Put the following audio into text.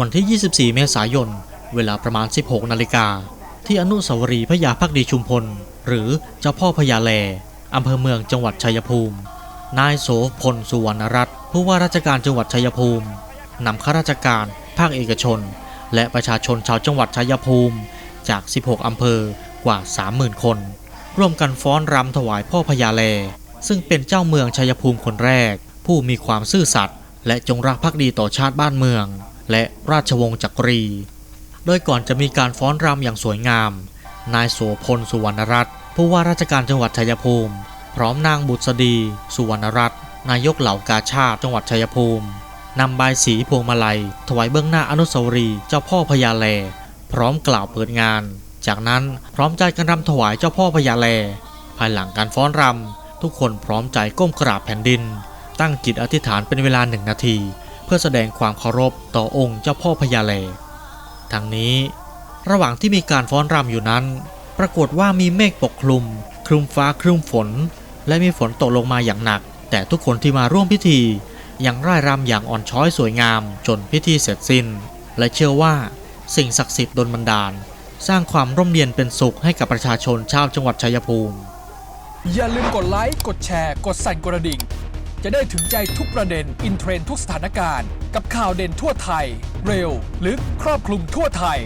วันที่ 24 เมษายน เวลาประมาณ 16 นาฬิกา ที่อนุสาวรีย์พระยาพักดีชุมพล หรือเจ้าพ่อพญาแลอำเภอเมืองจังหวัดชัยภูมิ นายโสพลสุวรรณรัตน์ผู้ว่าราชการจังหวัดชัยภูมินำข้าราชการ ภาคเอกชน และประชาชนชาวจังหวัดชัยภูมิ จาก 16 อำเภอกว่า 30,000 คน ร่วมกันฟ้อนรำถวายพ่อพญาแล ซึ่งเป็นเจ้าเมืองชัยภูมิคนแรก ผู้มีความซื่อสัตย์และจงรักภักดีต่อชาติบ้านเมือง และราชวงศ์จักรี โดยก่อนจะมีการฟ้อนรำอย่างสวยงาม นายโสพลสุวรรณรัตน์ผู้ว่าราชการจังหวัดชัยภูมิ พร้อมนางบุษดี สุวรรณรัตน์นายกเหล่ากาชาติจังหวัดชัยภูมินำใบสีพวงมาลัย ถวายเบื้องหน้าอนุสาวรีย์เจ้าพ่อพญาแล พร้อมกล่าวเปิดงาน จากนั้นพร้อมใจกันรำถวายเจ้าพ่อพญาแล ภายหลังการฟ้อนรำทุกคนพร้อมใจก้มกราบแผ่นดิน ตั้งจิตอธิษฐานเป็นเวลาหนึ่งนาที เพื่อแสดงความเคารพต่อองค์เจ้าพ่อพญาแลทั้งนี้ ระหว่างที่มีการฟ้อนรำอยู่นั้น ปรากฏว่ามีเมฆปกคลุมครึ้มฟ้าครึ้มฝน และมีฝนตกลงมาอย่างหนัก แต่ทุกคนที่มาร่วมพิธี ยังร่ายรำอย่างอ่อนช้อยสวยงาม จนพิธีเสร็จสิ้น และเชื่อว่าสิ่งศักดิ์สิทธิ์ดลบันดาล สร้างความร่มเย็นเป็นสุขให้กับประชาชนชาวจังหวัดชัยภูมิ อย่าลืมกดไลค์ กดแชร์ กดสั่นกระดิ่ง จะได้ถึงใจทุกประเด็น อินเทรนด์ทุกสถานการณ์ กับข่าวเด่นทั่วไทย เร็ว ลึก ครอบคลุมทั่วไทย